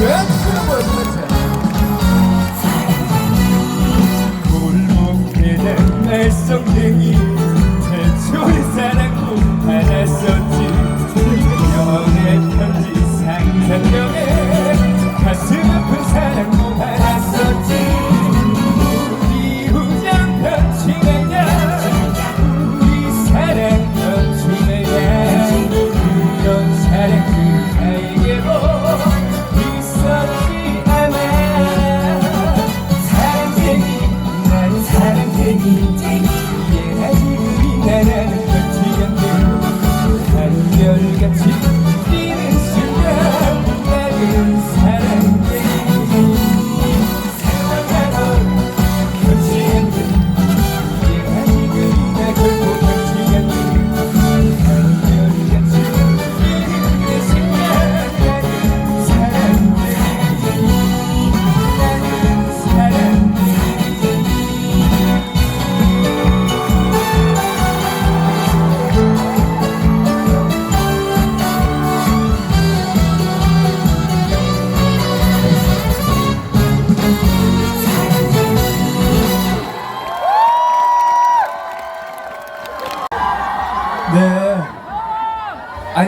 왜 치는 거야 도대체? 골목길에 내 성댕이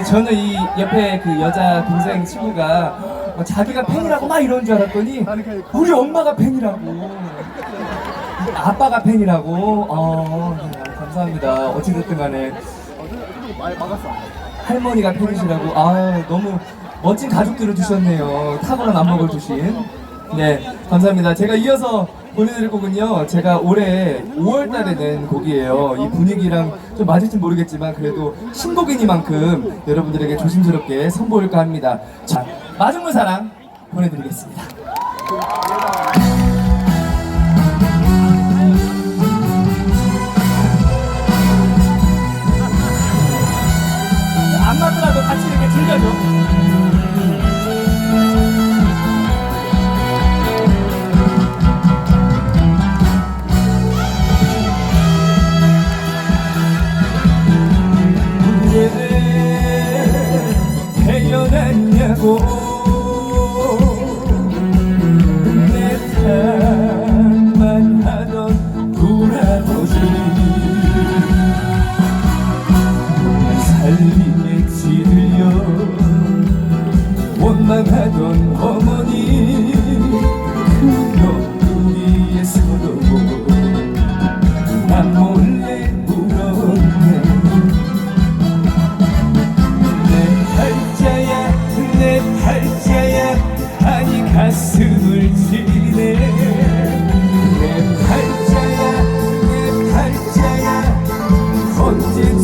저는 이 옆에 그 여자 동생 친구가 어, 자기가 팬이라고 막 이런 줄 알았더니 우리 엄마가 팬이라고. 아빠가 팬이라고. 어, 네, 감사합니다. 어찌됐든 간에 할머니가 팬이시라고. 아 너무 멋진 가족들을 주셨네요. 탁월한 안목을 주신. 네, 감사합니다. 제가 이어서 보내드릴 곡은요. 제가 올해 5월 달에 낸 곡이에요. 이 분위기랑 좀 맞을지 모르겠지만 그래도 신곡이니만큼 여러분들에게 조심스럽게 선보일까 합니다. 자, 맞은 분 사랑 보내드리겠습니다. Don't you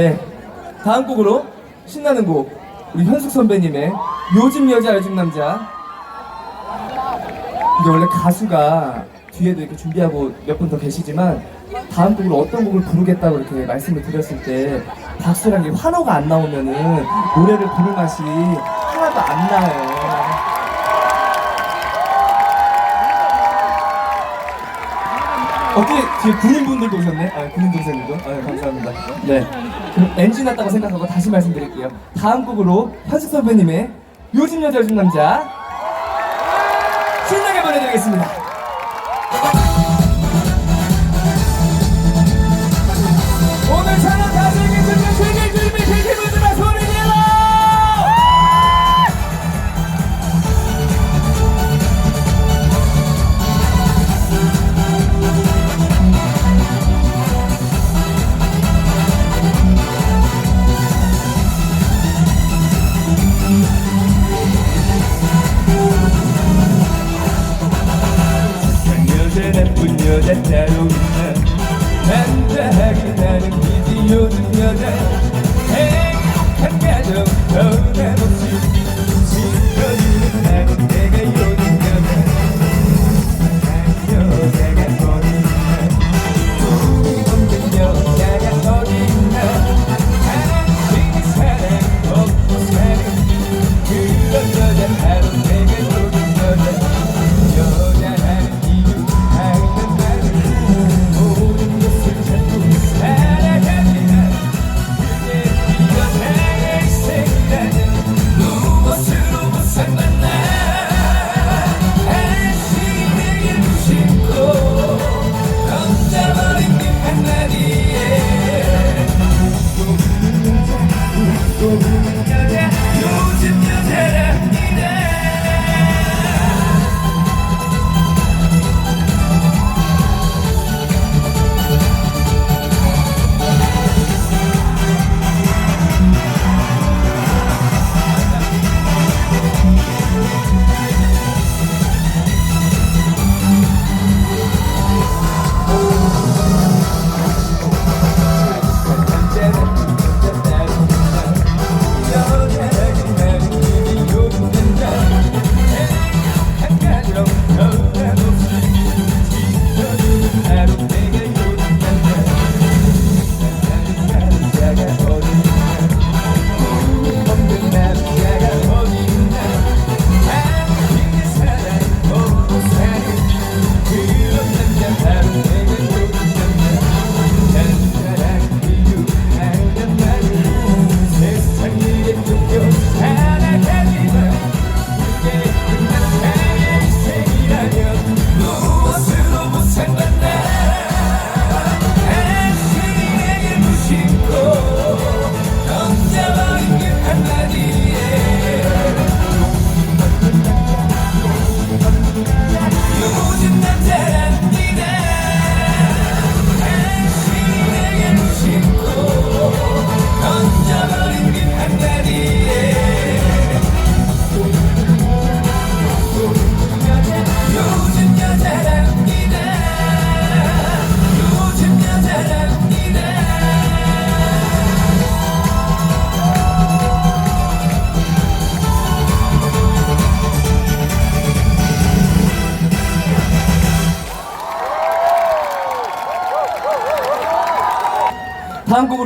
네. 다음 곡으로 신나는 곡 우리 현숙 선배님의 요즘 여자 요즘 남자 이게 원래 가수가 뒤에도 이렇게 준비하고 몇 분 더 계시지만 다음 곡을 어떤 곡을 부르겠다고 이렇게 말씀을 드렸을 때 박수랑 이 환호가 안 나오면은 노래를 부르는 맛이 하나도 안 나요. 어떻게 뒤에 군인분들도 오셨네? 아 군인 동생들도? 아 네, 감사합니다. 네. 그럼 엔진 났다고 생각하고 다시 말씀드릴게요. 다음 곡으로 현식 선배님의 요즘 여자 요즘 남자 신나게 보내드리겠습니다.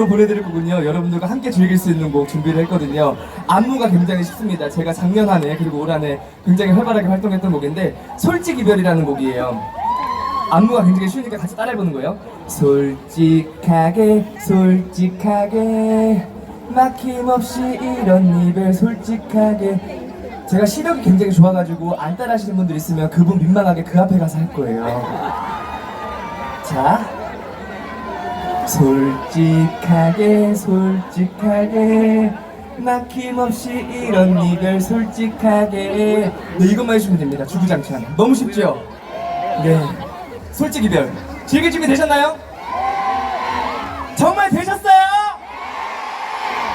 곡으로 보내드릴 곡은요. 여러분들과 함께 즐길 수 있는 곡 준비를 했거든요. 안무가 굉장히 쉽습니다. 제가 작년 한 해 그리고 올 한 해 굉장히 활발하게 활동했던 곡인데 솔직 이별이라는 곡이에요. 안무가 굉장히 쉬우니까 같이 따라해보는 거예요. 솔직하게 솔직하게 막힘없이 이런 이별 솔직하게. 제가 시력이 굉장히 좋아가지고 안 따라 하시는 분들 있으면 그분 민망하게 그 앞에 가서 할 거예요. 자 솔직하게 솔직하게. 막힘없이 이런 이별 솔직하게. 네 이것만 해주면 됩니다. 주구장창. 너무 쉽죠? 네. 솔직 이별. 즐길 준비 되셨나요? 정말 되셨어요?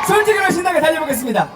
솔직으로 신나게 달려보겠습니다